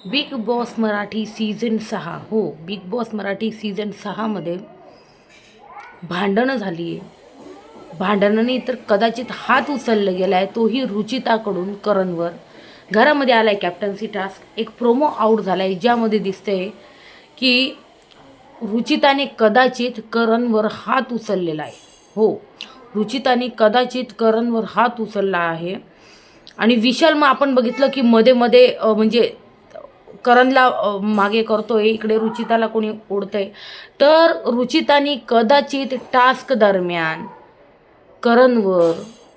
Big Boss Marathi season सहा. हो Bigg Boss Marathi season सहामध्ये भांडणं झाली आहे भांडणाने तर कदाचित हात उचलला गेला आहे तोही रुचिताकडून करणवर. घरामध्ये आला आहे कॅप्टन्सी टास्क एक प्रोमो आऊट झाला आहे ज्यामध्ये दिसतंय की रुचिताने कदाचित करणवर हात उचललेला आहे. हो रुचिताने कदाचित करणवर हात उचलला आहे. आणि विशाल मग आपण बघितलं की मध्ये मध्ये म्हणजे करणला मागे करतोय इकडे रुचिताला कोणी ओढतंय. तर रुचितानी कदाचित टास्क दरम्यान करणवर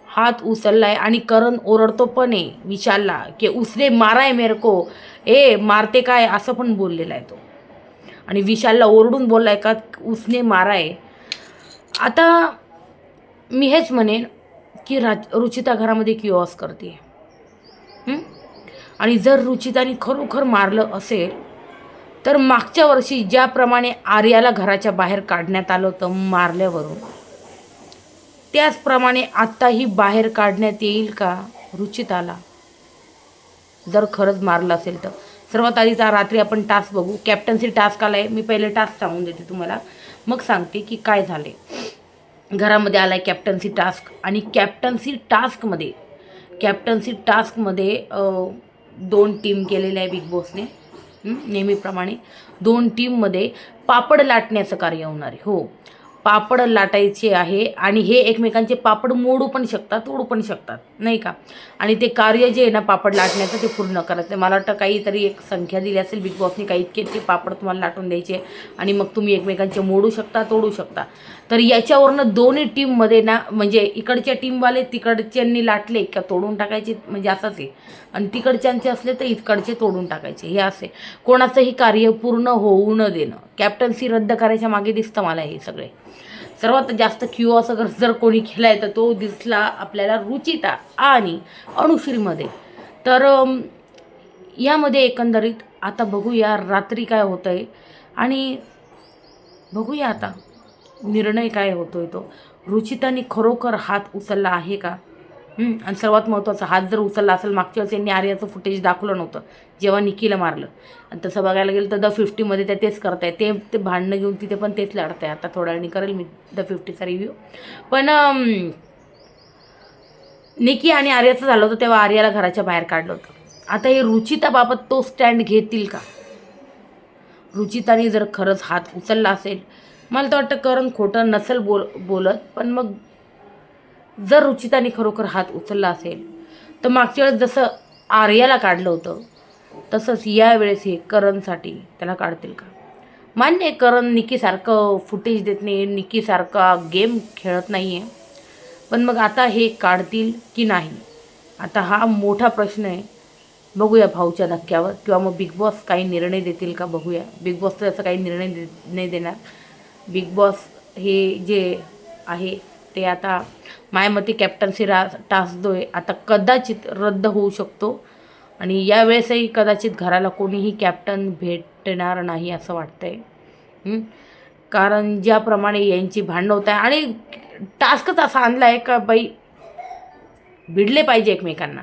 हात उचललाय आणि करण ओरडतो पण आहे विशालला की उसने माराय मेरको ए मारते काय? असं पण बोललेला आहे तो. आणि विशालला ओरडून बोललाय का उसने माराय. आता मी हेच म्हणेन की राज रुचिता घरामध्ये किओस करते आणि जर रुचिताने खरोखर मारलं असेल तर मागच्या वर्षी ज्याप्रमाणे आर्याला घराच्या बाहेर काढण्यात आलं होतं मारल्यावरून त्याचप्रमाणे आत्ताही बाहेर काढण्यात येईल का रुचिताला? जर खरंच मारलं असेल तर. सर्वात आधी तर रात्री आपण टास्क बघू. कॅप्टन्सी टास्क आला आहे मी पहिले टास्क सांगून देते तुम्हाला. मग सांगते की काय झाले घरामध्ये आला आहे कॅप्टन्सी टास्क. आणि कॅप्टन्सी टास्कमध्ये कॅप्टन्सी टास्कमध्ये दोन टीम केलेल्या आहे बिग बॉसने नेहमीप्रमाणे दोन टीममध्ये पापड लाटण्याचं कार्य होणार आहे. हो. पापड लाटायचे आहे आणि हे एकमेकांचे पापड मोडू पण शकतात तोडू पण शकतात नाही का? आणि ते कार्य जे आहे ना पापड लाटण्याचं ते पूर्ण करायचं. आहे मला वाटतं काहीतरी एक संख्या दिली असेल बिग बॉसने काही इतके इतके पापड तुम्हाला लाटून द्यायचे आणि मग तुम्ही एकमेकांचे मोडू शकता तोडू शकता. तर याच्यावरनं दोन्ही टीममध्ये ना म्हणजे इकडच्या टीमवाले तिकडच्यांनी लाटले का तोडून टाकायचे म्हणजे असंच आहे. आणि तिकडच्यांचे असले तर इकडचे तोडून टाकायचे हे असे कोणाचंही कार्य पूर्ण होऊ न देणं. कॅप्टन्सी रद्द करायच्या मागे दिसतं मला हे सगळे. सर्वात जास्त क्यू असं जर जर कोणी केला आहे तर तो दिसला आपल्याला रुचिता आणि अणुश्रीमध्ये तर यामध्ये एकंदरीत आता बघूया रात्री काय होतं आहे आणि बघूया आता निर्णय काय होतो आहे तो. रुचिताने खरोखर हात उचलला आहे का? आणि सर्वात महत्त्वाचा हात जर उचलला असेल मागच्या वेळेस यांनी आर्याचं फुटेज दाखवलं नव्हतं जेव्हा निकीला मारलं. आणि तसं बघायला गेलं तर द फिफ्टीमध्ये त्या तेच करताय ते ते भांडणं घेऊन तिथे पण तेच लढत आहे आता थोड्या वेळाने करेल मी द फिफ्टीचा रिव्ह्यू पण निकी आणि आर्याचं झालं होतं तेव्हा आर्याला घराच्या बाहेर काढलं होतं. आता हे रुचिताबाबत तो स्टँड घेतील का? रुचिताने जर खरंच हात उचलला असेल मला तर वाटतं करण खोटं नसेल बोल बोलत पण मग जर रुचिताने खरोखर हात उचलला असेल तर मागच्या वेळेस जसं आर्याला काढलं होतं तसंच यावेळेस हे करणसाठी त्याला काढतील का? मान्य आहे करण निकीसारखं फुटेज देत नाही निकीसारखा गेम खेळत नाही आहे पण मग आता हे काढतील की नाही? आता हा मोठा प्रश्न आहे. बघूया भाऊच्या धक्क्यावर. किंवा मग बिग बॉस काही निर्णय देतील का बघूया. बिग बॉस तर असं काही निर्णय दे नाही देणार. बिग बॉस हे जे आहे ते आता मायामती कॅप्टन्सी रा टास्क जो आहे आता कदाचित रद्द होऊ शकतो. आणि यावेळेसही कदाचित घराला कोणीही कॅप्टन भेटणार नाही असं वाटतंय. आहे कारण ज्याप्रमाणे यांची भांडणं होत आहे आणि टास्कच असा आणला आहे का बाई भिडले पाहिजे एकमेकांना.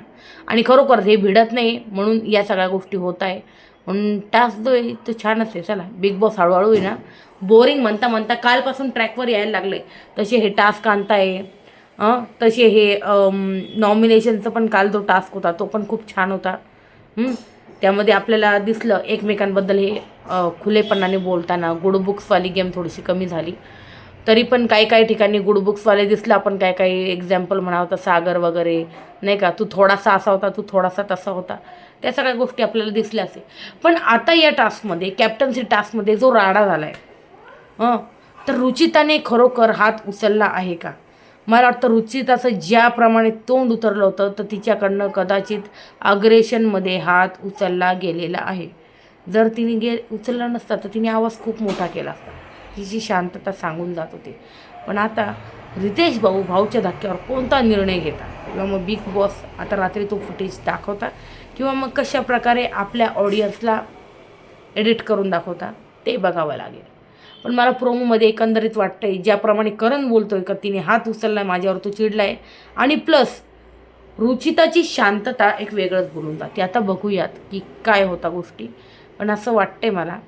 आणि खरोखरच हे भिडत नाही म्हणून या सगळ्या गोष्टी होत आहे. म्हणून टास्क जो आहे तो छानच आहे. चला बिग बॉस हळूहळू आहे ना बोरिंग म्हणता म्हणता कालपासून ट्रॅकवर यायला लागले. तसे हे टास्क आणताय. तसे हे नॉमिनेशनचं पण काल जो टास्क होता तो पण खूप छान होता. त्यामध्ये आपल्याला दिसलं एकमेकांबद्दल हे खुलेपणाने बोलताना गुड बुक्सवाली गेम थोडीशी कमी झाली. तरी पण काही काही ठिकाणी गुड बुक्सवाले दिसलं आपण काय काही एक्झाम्पल म्हणा होता सागर वगैरे नाही का तू थोडासा असा होता तू थोडासा तसा होता. त्या सगळ्या गोष्टी आपल्याला दिसल्या असे पण आता या टास्कमध्ये कॅप्टन्सी टास्कमध्ये जो राडा झाला आहे हं? तर रुचिताने खरोखर हात उचलला आहे का? मला वाटतं रुचिताचं ज्याप्रमाणे तोंड उतरलं होतं तर तिच्याकडनं कदाचित अग्रेशनमध्ये हात उचलला गेलेला आहे. जर तिने गे उचलला नसता तर तिने आवाज खूप मोठा केला असता. तिची शांतता सांगून जात होती. पण आता रितेश भाऊ भाऊच्या धक्क्यावर कोणता निर्णय घेता? किंवा मग बिग बॉस आता रात्री तो फुटेज दाखवता? किंवा मग कशा प्रकारे आपल्या ऑडियन्सला एडिट करून दाखवता? ते बघावं लागेल. पण मला प्रोमोमध्ये एकंदरीत वाटतं आहे ज्याप्रमाणे करण बोलतो आहे का तिने हात उचलला आहे माझ्यावर तो चिडला आहे आणि प्लस रुचिताची शांतता एक वेगळंच बोलून जाते. आता बघूयात की काय होता गोष्टी. पण असं वाटतंय मला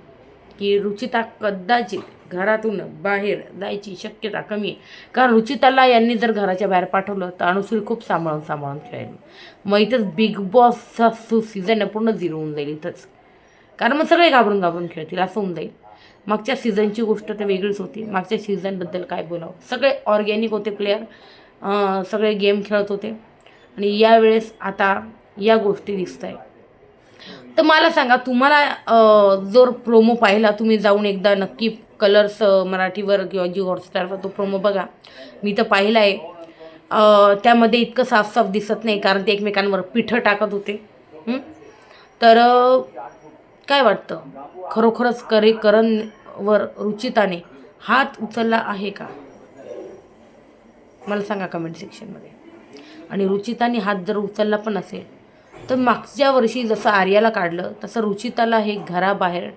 की रुचिता कदाचित घरातून बाहेर जायची शक्यता कमी आहे. कारण रुचिताला यांनी जर घराच्या बाहेर पाठवलं तर अनुश्री खूप सांभाळून सांभाळून खेळेल. मग इथंच बिग बॉसचा सु सीझन पूर्ण झिरो होऊन जाईल इथंच. कारण मग सगळे घाबरून घाबरून खेळतील असं होऊन जाईल. मागच्या सीझनची गोष्ट तर वेगळीच होती. मागच्या सीझनबद्दल काय बोलावं? सगळे ऑर्गॅनिक होते प्लेयर सगळे गेम खेळत होते. आणि यावेळेस आता या गोष्टी दिसत आहे तर मला सांगा तुम्हाला जर प्रोमो पाहिला तुम्ही जाऊन एकदा नक्की कलर्स मराठीवर किंवा जी हॉटस्टारवर तो प्रोमो बघा. मी तर पाहिला आहे त्यामध्ये इतकं साफ साफ दिसत नाही कारण ते एकमेकांवर पिठं टाकत होते. तर काय वाटतं? खरोखरच करे करणवर रुचिताने हात उचलला आहे का? मला सांगा कमेंट सेक्शनमध्ये आणि रुचिताने हात जर उचलला पण असेल तर मागच्या वर्षी जसं आर्याला काढलं तसं रुचिताला हे घराबाहेर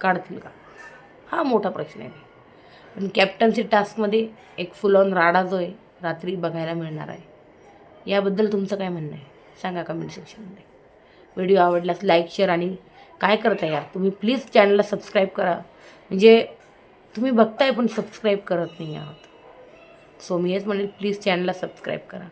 काढतील का? हा मोठा प्रश्न आहे. पण कॅप्टन्सी टास्कमध्ये एक फुल ऑन राडा जो आहे रात्री बघायला मिळणार आहे. याबद्दल तुमचं काय म्हणणं आहे? सांगा कमेंट सेक्शनमध्ये व्हिडिओ आवडल्यास लाईक शेअर आणि काय करता यार? तुम्ही प्लीज चॅनलला सबस्क्राईब करा. म्हणजे तुम्ही बघताय पण सबस्क्राईब करत नाही आहात. सो मी हेच म्हणेल प्लीज चॅनलला सबस्क्राईब करा.